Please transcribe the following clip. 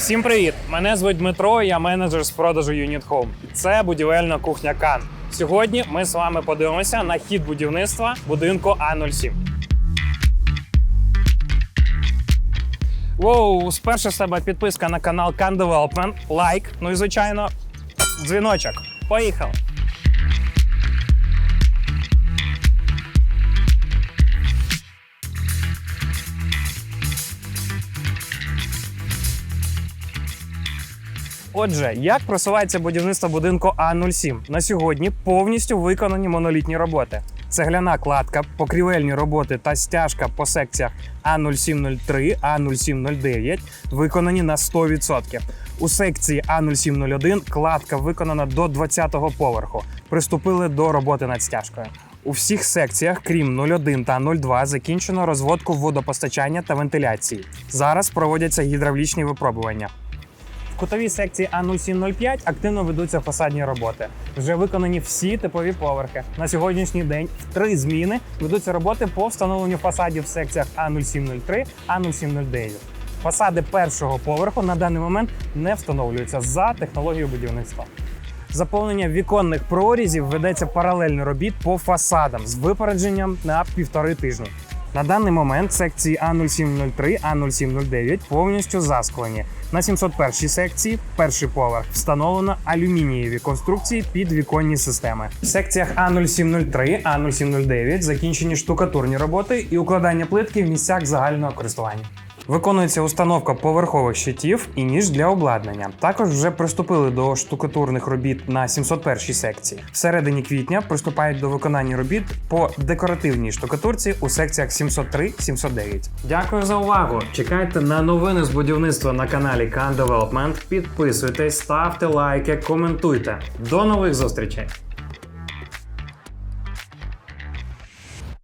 Всім привіт! Мене звуть Дмитро, я менеджер з продажу Unit Home. Це будівельна кухня Кан. Сьогодні ми з вами подивимося на хід будівництва будинку А07. Воу, спершу з себе підписка на канал Can Development, лайк, ну і звичайно, дзвіночок. Поїхали! Отже, як просувається будівництво будинку А07? На сьогодні повністю виконані монолітні роботи. Цегляна кладка, покрівельні роботи та стяжка по секціях А0703, А0709 виконані на 100%. У секції А0701 кладка виконана до 20-го поверху. Приступили до роботи над стяжкою. У всіх секціях, крім 01 та 02, закінчено розводку водопостачання та вентиляції. Зараз проводяться гідравлічні випробування. Кутовій секції А0705 активно ведуться фасадні роботи. Вже виконані всі типові поверхи. На сьогоднішній день в три зміни ведуться роботи по встановленню фасадів в секціях А0703, А0709. Фасади першого поверху на даний момент не встановлюються за технологією будівництва. Заповнення віконних прорізів ведеться паралельно робіт по фасадам з випередженням на півтори тижні. На даний момент секції А0703, А0709 повністю засклені. На 701 секції, перший поверх, встановлено алюмінієві конструкції під віконні системи. В секціях А0703, А0709 закінчені штукатурні роботи і укладання плитки в місцях загального користування. Виконується установка поверхових щитів і ніж для обладнання. Також вже приступили до штукатурних робіт на 701 секції. В середині квітня приступають до виконання робіт по декоративній штукатурці у секціях 703-709. Дякую за увагу! Чекайте на новини з будівництва на каналі Can Development. Підписуйтесь, ставте лайки, коментуйте. До нових зустрічей!